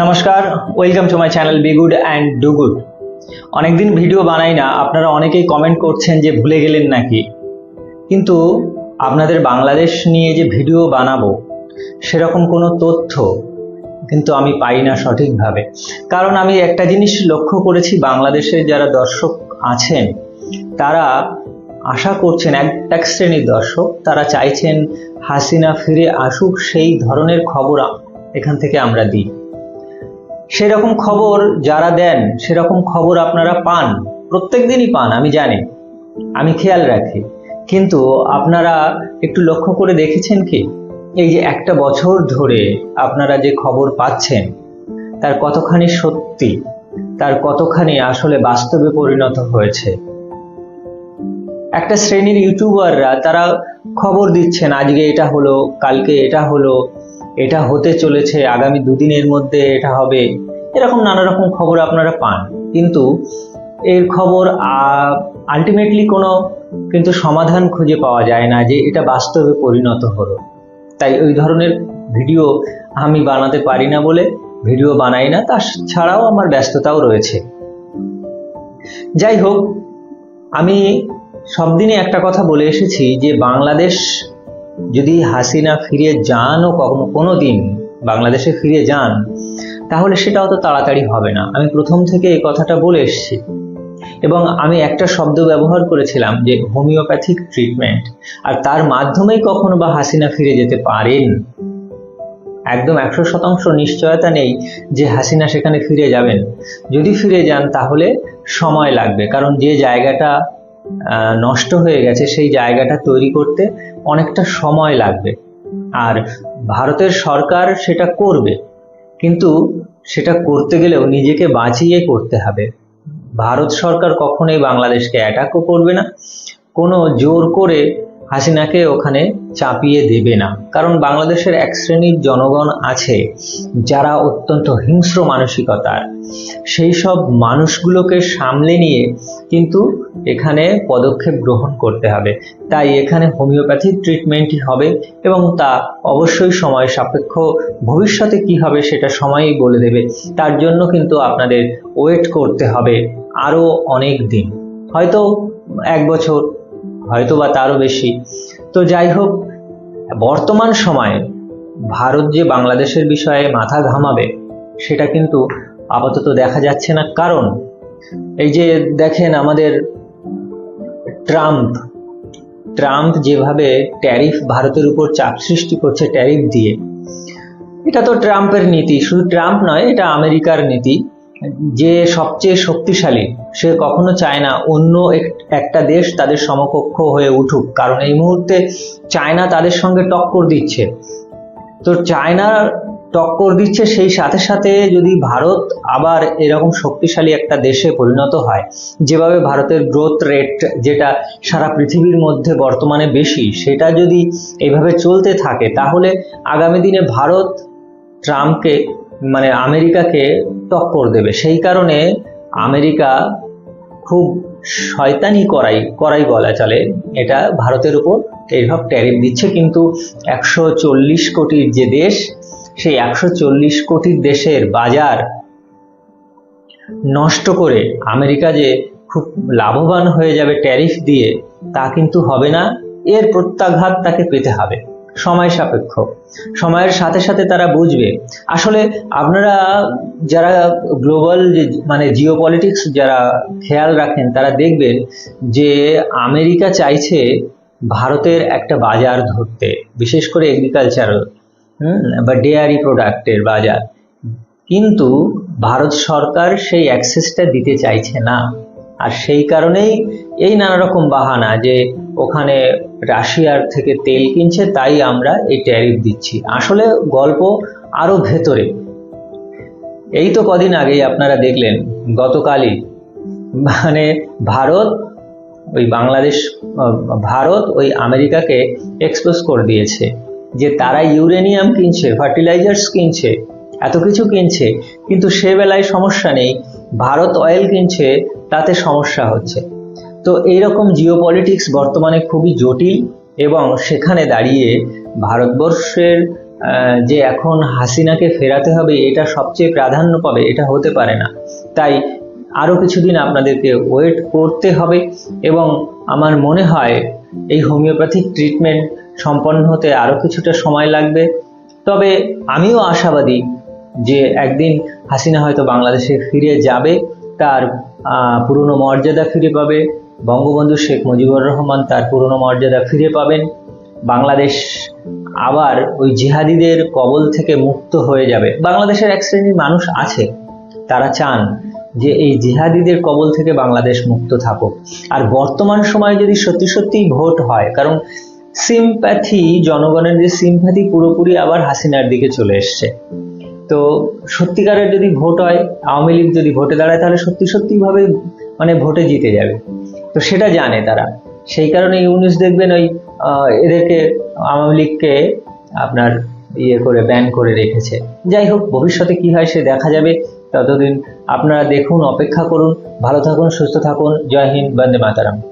নমস্কার welcome to my channel be good and do good অনেকদিন video বানাই না, আপনারা অনেকেই কমেন্ট করছেন যে ভুলে গেলেন নাকি? কিন্তু আপনাদের বাংলাদেশ নিয়ে যে ভিডিও বানাবো, সেরকম কোনো তথ্য কিন্তু আমি পাই না সঠিকভাবে। কারণ আমি একটা জিনিস লক্ষ্য করেছি বাংলাদেশের যারা দর্শক আছেন, তারা আশা করছেন, এক এক শ্রেণির দর্শক, তারা চাইছেন হাসিনা ফিরে আসুক, সেই ধরনের খবর এখান থেকে আমরা দিই। সেরকম খবর যারা দেন, সেরকম খবর আপনারা পান। প্রত্যেক দিনই পান, আমি জানি। আমি খেয়াল রাখি। কিন্তু আপনারা একটু লক্ষ্য করে দেখেছেন কি? এই যে একটা বছর ধরে আপনারা যে খবর পাচ্ছেন, তার কতখানি সত্যি, তার কতখানি আসলে বাস্তবে পরিণত হয়েছে। একটা শ্রেণির ইউটিউবাররা তারা খবর দিচ্ছেন, আজকে এটা হলো, কালকে এটা হলো এটা হতে চলেছে আগামী দুদিনের মধ্যে এটা হবে। এরকম নানা রকম খবর আপনারা পান। কিন্তু এর খবর আলটিমেটলি কোনো কিন্তু সমাধান খুঁজে পাওয়া যায় না যে এটা বাস্তবে পরিণত হলো। তাই ওই ধরনের ভিডিও আমি বানাতে পারি না বলে ভিডিও বানাই না তা ছাড়াও আমার ব্যস্ততাও রয়েছে। যাই হোক, আমি সব দিনই একটা কথা বলে এসেছি যে বাংলাদেশ যদি হাসিনা ফিরে যান ও কখনো কোনো দিন বাংলাদেশে ফিরে যান, তাহলে সেটা অত তাড়াতাড়ি হবে না। আমি প্রথম থেকে এই কথাটা বলে এসেছি। এবং আমি একটা শব্দ ব্যবহার করেছিলাম যে হোমিওপ্যাথিক ট্রিটমেন্ট, আর তার মাধ্যমেই কখনো বা হাসিনা ফিরে যেতে পারেন। একদম একশো শতাংশ নিশ্চয়তা নেই যে হাসিনা সেখানে ফিরে যাবেন। যদি ফিরে যান, তাহলে সময় লাগবে, কারণ যে জায়গাটা নষ্ট হয়ে গেছে, সেই জায়গাটা তৈরি করতে অনেকটা সময় লাগবে। আর ভারতের সরকার সেটা করবে। কিন্তু সেটা করতে গেলেও নিজেকে বাঁচিয়ে করতে হবে। ভারত সরকার কখনোই বাংলাদেশকে অ্যাটাকও করবে না। কোনো জোর করে হাসিনাকে ওখানে চাপিয়ে দেবে না। কারণ বাংলাদেশের এক শ্রেণির জনগণ আছে যারা অত্যন্ত হিংস্র মানসিকতার। সেই সব মানুষগুলোকে সামলে নিয়ে কিন্তু এখানে পদক্ষেপ গ্রহণ করতে হবে। তাই এখানে হোমিওপ্যাথিক ট্রিটমেন্টই হবে এবং তা অবশ্যই সময় সাপেক্ষ। ভবিষ্যতে কি হবে সেটা সময়ই বলে দেবে। তার জন্য কিন্তু আপনাদের ওয়েট করতে হবে আরও অনেক দিন। হয়তো এক বছর হয়তো বা তারও বেশি। তো যাই হোক, বর্তমান সময়ে ভারত যে বাংলাদেশের বিষয়ে মাথা ঘামাবে, সেটা কিন্তু আপাতত দেখা যাচ্ছে না। কারণ, এই যে দেখেন আমাদের ট্রাম্প ট্রাম্প যেভাবে ট্যারিফ ভারতের উপর চাপ সৃষ্টি করছে ট্যারিফ দিয়ে, এটা তো ট্রাম্পের নীতি। শুধু ট্রাম্প নয়, এটা আমেরিকার নীতি। যে সবচেয়ে শক্তিশালী, সে কখনো চায় না অন্য একটা দেশ তাদের সমকক্ষ হয়ে উঠুক। কারণ এই মুহূর্তে চায়না তাদের সঙ্গে টক্কর দিচ্ছে। তো চায়না টক্কর দিচ্ছে সেই সাথে সাথে যদি ভারত আবার এরকম শক্তিশালী একটা দেশে পরিণত হয়, যেভাবে ভারতের গ্রোথ রেট যেটা সারা পৃথিবীর মধ্যে বর্তমানে বেশি, সেটা যদি এইভাবে চলতে থাকে, তাহলে আগামী দিনে ভারত ট্রাম্পকে মানে আমেরিকাকে টক্কর দেবে। সেই কারণে আমেরিকা খুব শয়তানি করাই করাই বলা চলে। এটা ভারতের উপর এইভাবে ট্যারিফ দিচ্ছে। কিন্তু একশো চল্লিশ কোটির যে দেশ, সেই একশো চল্লিশ কোটির দেশের বাজার নষ্ট করে আমেরিকা যে খুব লাভবান হয়ে যাবে ট্যারিফ দিয়ে, তা কিন্তু হবে না। এর প্রত্যাঘাত তাকে পেতে হবে। সময় সাপেক্ষ। সময়ের সাথে সাথে তারা বুঝবে। আসলে আপনারা যারা গ্লোবাল যে মানে জিও যারা খেয়াল রাখেন, তারা দেখবেন যে আমেরিকা চাইছে ভারতের একটা বাজার ধরতে, বিশেষ করে এগ্রিকালচারাল বা ডেয়ারি প্রোডাক্টের বাজার। কিন্তু ভারত সরকার সেই অ্যাক্সেসটা দিতে চাইছে না। আর সেই কারণেই এই নানা রকম বাহানা যে ওখানে রাশিয়ার থেকে তেল কিনছে, তাই আমরা এই ট্যারিফ দিচ্ছি। আসলে গল্প আরও ভেতরে। এই তো কদিন আগেই আপনারা দেখলেন, গতকালই মানে ভারত, ওই বাংলাদেশ, ভারত ওই আমেরিকাকে এক্সপোজ করে দিয়েছে যে তারা ইউরেনিয়াম কিনছে ফার্টিলাইজার্স কিনছে, এত কিছু কিনছে, কিন্তু সে বেলায় সমস্যা নেই, ভারত অয়েল কিনছে, তাতে সমস্যা হচ্ছে। তো এইরকম জিও পলিটিক্স বর্তমানে খুবই জটিল এবং সেখানে দাঁড়িয়ে ভারতবর্ষের যে এখন হাসিনাকে ফেরাতে হবে, এটা সবচেয়ে প্রাধান্য পাবে, এটা হতে পারে না। তাই আরও কিছুদিন আপনাদেরকে ওয়েট করতে হবে এবং আমার মনে হয় এই হোমিওপ্যাথিক ট্রিটমেন্ট সম্পন্ন হতে আরও কিছুটা সময় লাগবে। তবে আমিও আশাবাদী যে একদিন হাসিনা হয়তো বাংলাদেশে ফিরে যাবে, তার পুরনো মর্যাদা ফিরে পাবে বঙ্গবন্ধু শেখ মুজিবুর রহমান তার পুরনো মর্যাদা ফিরে পাবেন। বাংলাদেশ আবার ওই জিহাদিদের কবল থেকে মুক্ত হয়ে যাবে। বাংলাদেশের এক শ্রেণির মানুষ আছে। তারা চান যে এই জিহাদিদের কবল থেকে বাংলাদেশ মুক্ত থাকুক। আর বর্তমান সময়ে যদি সত্যি সত্যিই ভোট হয়, কারণ সিম্প্যাথি জনগণের যে সিম্প্যাথি পুরোপুরি আবার হাসিনার দিকে চলে এসছে। তো সত্যিকারের যদি ভোট হয়, আওয়ামী লীগ যদি ভোটে দাঁড়ায়, তাহলে সত্যি সত্যি ভাবে মানে ভোটে জিতে যাবে। তো সেটা জানে তারা। সেই কারণে ইউনিস দেখবেন ওই এদেরকে আওয়ামী লীগকে আপনার ইয়ে করে ব্যান করে রেখেছে। যাই হোক, ভবিষ্যতে কি হয় সে দেখা যাবে। ততদিন আপনারা দেখুন, অপেক্ষা করুন। ভালো থাকুন, সুস্থ থাকুন। জয় হিন্দ, বন্দে মাতারাম।